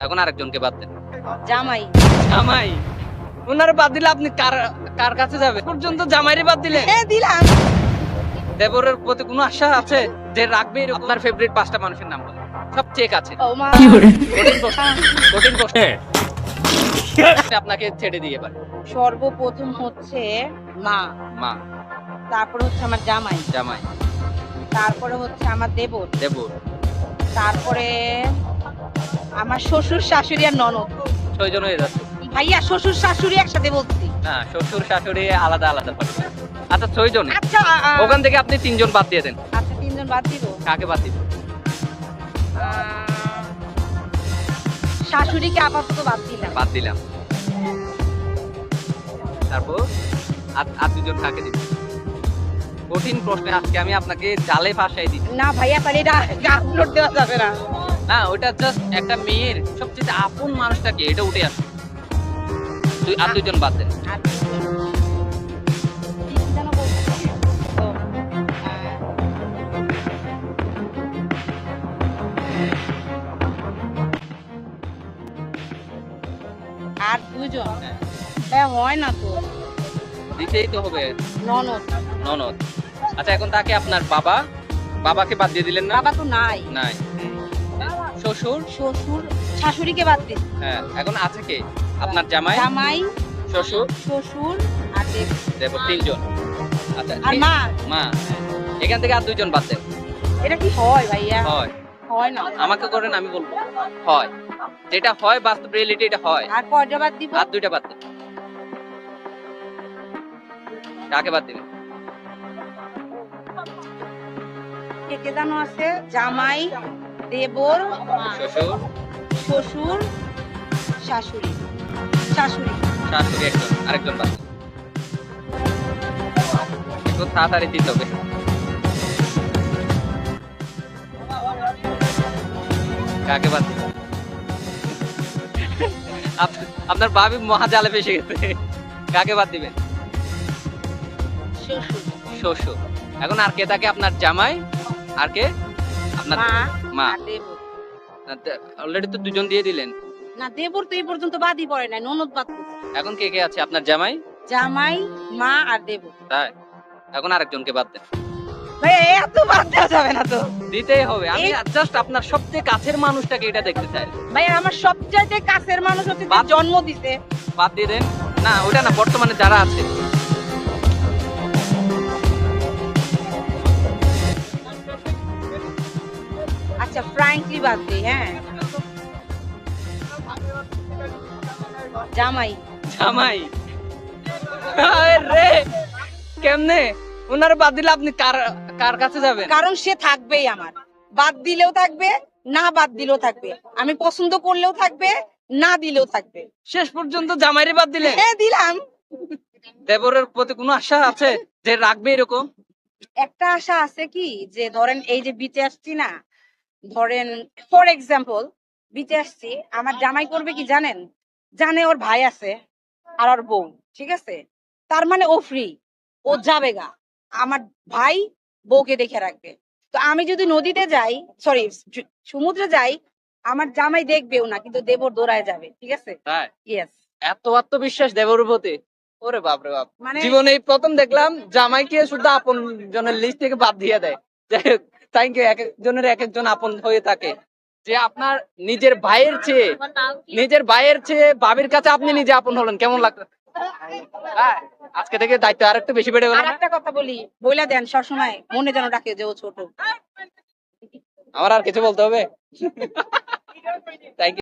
এখন আরেকজনকে বাদ দেন। জামাই। জামাই? ওনারে বাদ দিলে আপনি কার কার কাছে যাবে পর্যন্ত জামাইরে বাদ দিলে হ্যাঁ দিলাম। দেবরের প্রতি কোনো আশা আছে যে রাখবে এরকম? আপনার ফেভারিট পাঁচটা মানুষের নাম বলেন। সব চেক আছে ও মা। কঠিন প্রশ্ন। কঠিন প্রশ্ন। আপনাকে ছেড়ে দিয়ে এবার। সর্বপ্রথম হচ্ছে মা। মা। তারপরে হচ্ছে আমার জামাই। জামাই। তারপরে হচ্ছে আমার দেবর। দেবর। তারপরে আমার শ্বশুর শাশুড়ি আর ননদ। ছয়জন হয়ে যাচ্ছে। ভাইয়া শ্বশুর শাশুড়ি একসাথে বলছি। না শ্বশুর শাশুড়ি আলাদা আলাদা পারে আচ্ছা ছয়জন? আচ্ছা ওখান থেকে আপনি তিনজন বাদ দিয়ে দেন। আচ্ছা তিনজন বাদ দিব। কাকে বাদ আহ, শাশুড়িকে আপাতত বাদ দিলাম। বাদ দিলাম। তারপর? আর দুজন কাকে দিবেন? কঠিন প্রশ্নে আজকে আমি আপনাকে জালে ফাঁসাই দিচ্ছি। না ভাইয়া তাহলে এটা আপলোড দেওয়া যাবে না। না ওটা জাস্ট একটা মেয়ের সবচেয়ে আপন মানুষটাকে এটা উঠে আসে। দুই আর দুজন বাদ দেন আর কি যেন বলছি? ও, আহ, আর দুজন? হ্যাঁ হয় না তো। দিতেই তো হবে। ননদ। ননদ। আচ্ছা এখন তাকে আপনার বাবা বাবাকে বাদ দিয়ে দিলেন না? বাবা তো নাই। নাই। শ্বশুর শ্বশুর শাশুড়িকে বাদ দিন। হ্যাঁ এখন আছে কে? আপনার জামাই জামাই শ্বশুর? শ্বশুর আর দেব। তিনজন। আচ্ছা আর মা। মা। এখান থেকে আর দুইজন বাদ দেন। এটা কি হয় ভাইয়া? হয়। হয় না। আমাকে করেন আমি বলব। হয়। যেটা হয় বাস্তব রিয়েলিটি এটা হয়। আর কয়টা বাদ দিব? আর দুইটা বাদ দেন। কাকে বাদ দিবেন? কে কে জানো আছে? জামাই দেবর শ্বশুর? শ্বশুর শাশুড়ি। শাশুড়ি। শাশুড়ি একজন আরেকজন দেন। একটু তাড়াতাড়ি দিতে হবে। কাকে বাদ আপনার ভাবি মহাজালে ফেসে গেছে। কাকে বাদ দিবেন? শ্বশুর। শ্বশুর। এখন আর কে থাকে? আপনার জামাই? আর কে? আপনার মা। অলরেডি তো। দুজন দিয়ে দিলেন। না দেবর তো এই পর্যন্ত বাদই পড়ে নাই ননদ বাদ এখন কে কে আছে? আপনার জামাই? জামাই মা আর দেবর। তাই? এখন আরেকজনকে বাদ দেন। ভাই এত বাদ দেওয়া যাবে না তো। দিতেই হবে। আমি জাস্ট আপনার সবচেয়ে কাছের মানুষটাকে এটা দেখতে চাই। ভাই আমার সবচাইতে কাছের মানুষ হচ্ছে জন্ম দিছে। বাদ দিয়ে দেন। না ওটা না বর্তমানে যারা আছে। আচ্ছা ফ্র্যাঙ্কলি বাদ দিই হ্যাঁ। জামাই। জামাই? আরে রে কেমনে? ওনার বাদ দিলে আপনি কার কার কাছে যাবেন? কারণ সে থাকবেই আমার। বাদ দিলেও থাকবে না বাদ দিলেও থাকবে। আমি পছন্দ করলেও থাকবে না দিলেও থাকবে। শেষ পর্যন্ত জামাইরে বাদ দিলে হ্যাঁ দিলাম। দেবরের প্রতি কোনো আশা আছে যে রাখবে এরকম? একটা আশা আছে কি? যে ধরেন এই যে বিচে আসছি না ধরেন ফর এক্সাম্পল বিচে আসছি আমার জামাই করবে কি জানেন? জানে ওর ভাই আছে আর ওর বউ ঠিক আছে? তার মানে ও ফ্রি ও যাবে গা। আমার ভাই বউকে দেখে রাখবে। তো আমি যদি নদীতে যাই সরি সমুদ্রে যাই আমার জামাই দেখবেও না কিন্তু দেবর দৌড়ায় যাবে ঠিক আছে? ইয়েস এত আত্মবিশ্বাস দেবরের প্রতি ওরে বাপরে বাপ। মানে জীবনে প্রথম দেখলাম জামাইকে শুধু আপন জনের লিস্ট থেকে বাদ দিয়ে দেয়। যাই হোক। থ্যাংক ইউ এক একজনের এক একজন আপন হয়ে থাকে। যে আপনার নিজের ভাইয়ের চেয়ে নিজের ভাইয়ের চেয়ে বাবির কাছে আপনি নিজে আপন হলেন কেমন লাগল? হ্যাঁ, আজকে থেকে দায়িত্ব আর একটু বেশি বেড়ে গেল একটা কথা বলি বইলা দেন সবসময় মনে যেন ডাকে যে ও ছোট। আমার আর কিছু বলতে হবে? থ্যাংক